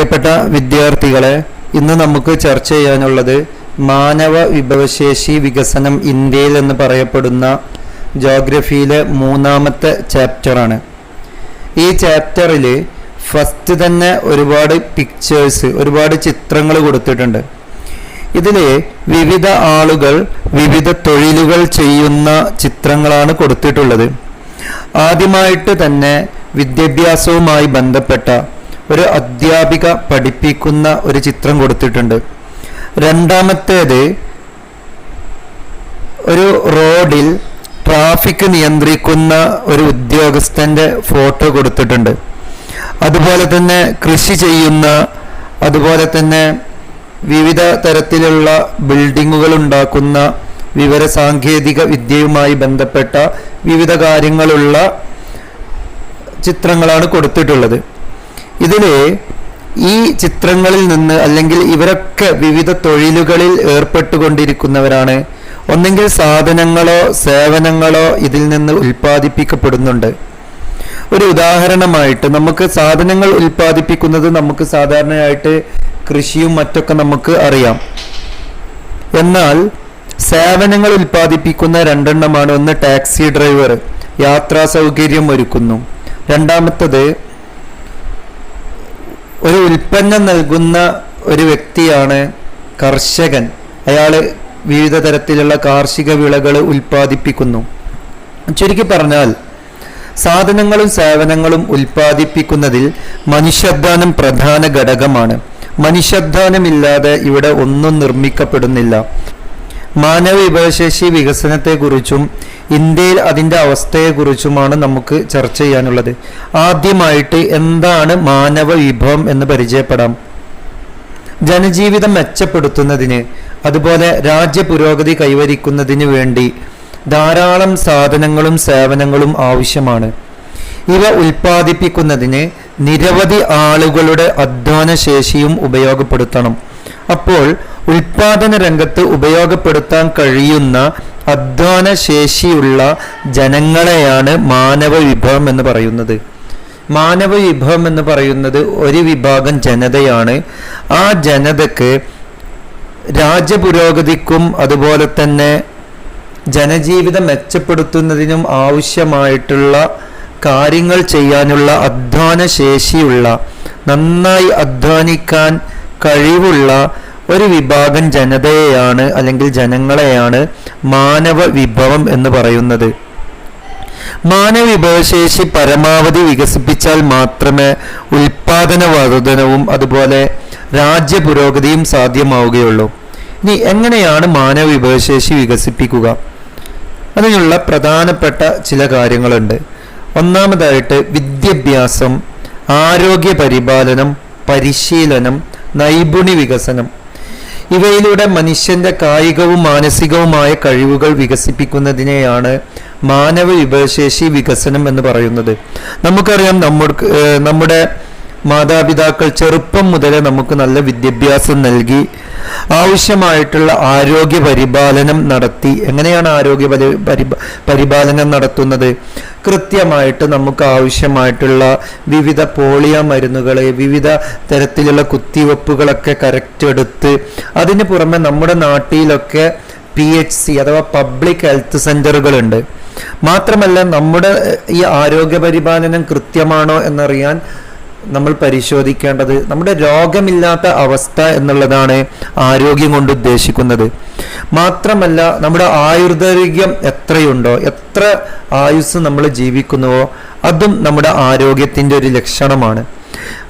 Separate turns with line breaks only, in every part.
പ്രിയപ്പെട്ട വിദ്യാർത്ഥികളെ ഇന്ന് നമുക്ക് ചർച്ച ചെയ്യാനുള്ളത് മാനവ വിഭവശേഷി വികസനം ഇന്ത്യയിൽ എന്ന് പറയപ്പെടുന്ന ജോഗ്രഫിയിലെ മൂന്നാമത്തെ ചാപ്റ്ററാണ് ഈ ചാപ്റ്ററിൽ ഫസ്റ്റ് തന്നെ ഒരുപാട് പിക്ചേഴ്സ് ഒരുപാട് ചിത്രങ്ങൾ കൊടുത്തിട്ടുണ്ട്. ഇതിൽ വിവിധ ആളുകൾ വിവിധ തൊഴിലുകൾ ചെയ്യുന്ന ചിത്രങ്ങളാണ് കൊടുത്തിട്ടുള്ളത്. ആദ്യമായിട്ട് തന്നെ വിദ്യാഭ്യാസവുമായി ബന്ധപ്പെട്ട ഒരു അധ്യാപിക പഠിപ്പിക്കുന്ന ഒരു ചിത്രം കൊടുത്തിട്ടുണ്ട്. രണ്ടാമത്തേത് ഒരു റോഡിൽ ട്രാഫിക് നിയന്ത്രിക്കുന്ന ഒരു ഉദ്യോഗസ്ഥന്റെ ഫോട്ടോ കൊടുത്തിട്ടുണ്ട്. അതുപോലെ തന്നെ കൃഷി ചെയ്യുന്ന അതുപോലെ തന്നെ വിവിധ തരത്തിലുള്ള ബിൽഡിങ്ങുകൾ ഉണ്ടാക്കുന്ന വിവര സാങ്കേതിക വിദ്യയുമായി ബന്ധപ്പെട്ട വിവിധ കാര്യങ്ങളുള്ള ചിത്രങ്ങളാണ് കൊടുത്തിട്ടുള്ളത്. ഇതിൽ ഈ ചിത്രങ്ങളിൽ നിന്ന് അല്ലെങ്കിൽ ഇവരൊക്കെ വിവിധ തൊഴിലുകളിൽ ഏർപ്പെട്ടുകൊണ്ടിരിക്കുന്നവരാണ്. ഒന്നെങ്കിൽ സാധനങ്ങളോ സേവനങ്ങളോ ഇതിൽ നിന്ന് ഉൽപ്പാദിപ്പിക്കപ്പെടുന്നുണ്ട്. ഒരു ഉദാഹരണമായിട്ട് നമുക്ക് സാധനങ്ങൾ ഉൽപ്പാദിപ്പിക്കുന്നത് നമുക്ക് സാധാരണയായിട്ട് കൃഷിയും മറ്റൊക്കെ നമുക്ക് അറിയാം. എന്നാൽ സേവനങ്ങൾ ഉൽപ്പാദിപ്പിക്കുന്ന രണ്ടെണ്ണമാണ്. ഒന്ന് ടാക്സി ഡ്രൈവർ യാത്രാ സൗകര്യം ഒരുക്കുന്നു. രണ്ടാമത്തത് ഒരു ഉൽപ്പന്നം നൽകുന്ന ഒരു വ്യക്തിയാണ് കർഷകൻ. അയാൾ വിവിധ തരത്തിലുള്ള കാർഷിക വിളകൾ ഉൽപ്പാദിപ്പിക്കുന്നു. ചുരുക്കി പറഞ്ഞാൽ സാധനങ്ങളും സേവനങ്ങളും ഉൽപ്പാദിപ്പിക്കുന്നതിൽ മനുഷ്യാധ്വാനം പ്രധാന ഘടകമാണ്. മനുഷ്യാധ്വാനമില്ലാതെ ഇവിടെ ഒന്നും നിർമ്മിക്കപ്പെടുന്നില്ല. മാനവ വിഭവശേഷി വികസനത്തെക്കുറിച്ചും ഇന്ത്യയിൽ അതിന്റെ അവസ്ഥയെക്കുറിച്ചുമാണ് നമുക്ക് ചർച്ച ചെയ്യാനുള്ളത്. ആദ്യമായിട്ട് എന്താണ് മാനവ വിഭവം എന്ന് പരിചയപ്പെടാം. ജനജീവിതം മെച്ചപ്പെടുത്തുന്നതിന് അതുപോലെ രാജ്യ പുരോഗതി കൈവരിക്കുന്നതിന് വേണ്ടി ധാരാളം സാധനങ്ങളും സേവനങ്ങളും ആവശ്യമാണ്. ഇവ ഉൽപ്പാദിപ്പിക്കുന്നതിന് നിരവധി ആളുകളുടെ അധ്വാന ശേഷിയും ഉപയോഗപ്പെടുത്തണം. അപ്പോൾ ഉൽപാദന രംഗത്ത് ഉപയോഗപ്പെടുത്താൻ കഴിയുന്ന അധ്വാന ശേഷിയുള്ള ജനങ്ങളെയാണ് മാനവ വിഭവം എന്ന് പറയുന്നത്. മാനവ വിഭവം എന്ന് പറയുന്നത് ഒരു വിഭാഗം ജനതയാണ്. ആ ജനതക്ക് രാജ്യപുരോഗതിക്കും അതുപോലെ തന്നെ ജനജീവിതം മെച്ചപ്പെടുത്തുന്നതിനും ആവശ്യമായിട്ടുള്ള കാര്യങ്ങൾ ചെയ്യാനുള്ള അധ്വാന ശേഷിയുള്ള നന്നായി അധ്വാനിക്കാൻ കഴിവുള്ള ഒരു വിഭാഗം ജനതയെയാണ് അല്ലെങ്കിൽ ജനങ്ങളെയാണ് മാനവ വിഭവം എന്ന് പറയുന്നത്. മാനവ വിഭവശേഷി പരമാവധി വികസിപ്പിച്ചാൽ മാത്രമേ ഉൽപാദന വർധനവും അതുപോലെ രാജ്യ പുരോഗതിയും സാധ്യമാവുകയുള്ളൂ. ഇനി എങ്ങനെയാണ് മാനവ വിഭവശേഷി വികസിപ്പിക്കുക? അതിനുള്ള പ്രധാനപ്പെട്ട ചില കാര്യങ്ങളുണ്ട്. ഒന്നാമതായിട്ട് വിദ്യാഭ്യാസം ആരോഗ്യ പരിപാലനം പരിശീലനം നൈപുണ്യ വികസനം. ഇവയിലൂടെ മനുഷ്യന്റെ കായികവും മാനസികവുമായ കഴിവുകൾ വികസിപ്പിക്കുന്നതിനെയാണ് മാനവ വിഭവശേഷി വികസനം എന്ന് പറയുന്നത്. നമുക്കറിയാം നമ്മുടെ നമ്മുടെ മാതാപിതാക്കൾ ചെറുപ്പം മുതലേ നമുക്ക് നല്ല വിദ്യാഭ്യാസം നൽകി ആവശ്യമായിട്ടുള്ള ആരോഗ്യ പരിപാലനം നടത്തി. എങ്ങനെയാണ് ആരോഗ്യ പരിപാലനം നടത്തുന്നത്? കൃത്യമായിട്ട് നമുക്ക് ആവശ്യമായിട്ടുള്ള വിവിധ പോളിയോ മരുന്നുകൾ വിവിധ തരത്തിലുള്ള കുത്തിവെപ്പുകളൊക്കെ കറക്റ്റ് എടുത്ത് അതിന് പുറമെ നമ്മുടെ നാട്ടിലൊക്കെ പി എച്ച് സി അഥവാ പബ്ലിക് ഹെൽത്ത് സെന്ററുകളുണ്ട് മാത്രമല്ല നമ്മുടെ ഈ ആരോഗ്യ പരിപാലനം കൃത്യമാണോ എന്നറിയാൻ നമ്മൾ പരിശോധിക്കേണ്ടത് നമ്മുടെ രോഗമില്ലാത്ത അവസ്ഥ എന്നുള്ളതാണ് ആരോഗ്യം കൊണ്ട് ഉദ്ദേശിക്കുന്നത്. മാത്രമല്ല നമ്മുടെ ആയുർദൈർഘ്യം എത്രയുണ്ടോ എത്ര ആയുസ് നമ്മൾ ജീവിക്കുന്നുവോ അതും നമ്മുടെ ആരോഗ്യത്തിന്റെ ഒരു ലക്ഷണമാണ്.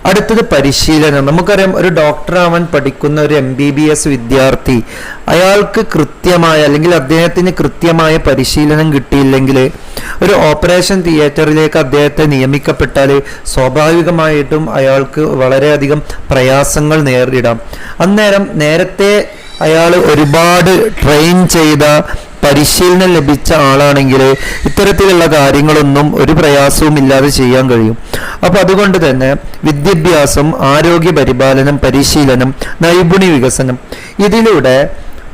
അടുത്തത് പരിശീലനം. നമുക്കറിയാം ഒരു ഡോക്ടർ ആവാൻ പഠിക്കുന്ന ഒരു എം ബി ബി എസ് വിദ്യാർത്ഥി അയാൾക്ക് കൃത്യമായ അല്ലെങ്കിൽ അദ്ദേഹത്തിന് കൃത്യമായ പരിശീലനം കിട്ടിയില്ലെങ്കിൽ ഒരു ഓപ്പറേഷൻ തിയേറ്ററിലേക്ക് അദ്ദേഹത്തെ നിയമിക്കപ്പെട്ടാൽ സ്വാഭാവികമായിട്ടും അയാൾക്ക് വളരെയധികം പ്രയാസങ്ങൾ നേരിടാം. അന്നേരം നേരത്തെ അയാൾ ഒരുപാട് ട്രെയിൻ ചെയ്ത പരിശീലനം ലഭിച്ച ആളാണെങ്കിൽ ഇത്തരത്തിലുള്ള കാര്യങ്ങളൊന്നും ഒരു പ്രയാസവും ഇല്ലാതെ ചെയ്യാൻ കഴിയും. അപ്പൊ അതുകൊണ്ട് തന്നെ വിദ്യാഭ്യാസം ആരോഗ്യ പരിപാലനം പരിശീലനം നൈപുണി വികസനം ഇതിലൂടെ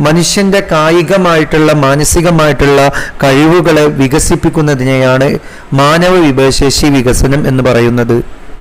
മനുഷ്യന്റെ കായികമായിട്ടുള്ള മാനസികമായിട്ടുള്ള കഴിവുകളെ വികസിപ്പിക്കുന്നതിനെയാണ് മാനവ വിഭവശേഷി വികസനം എന്ന് പറയുന്നത്.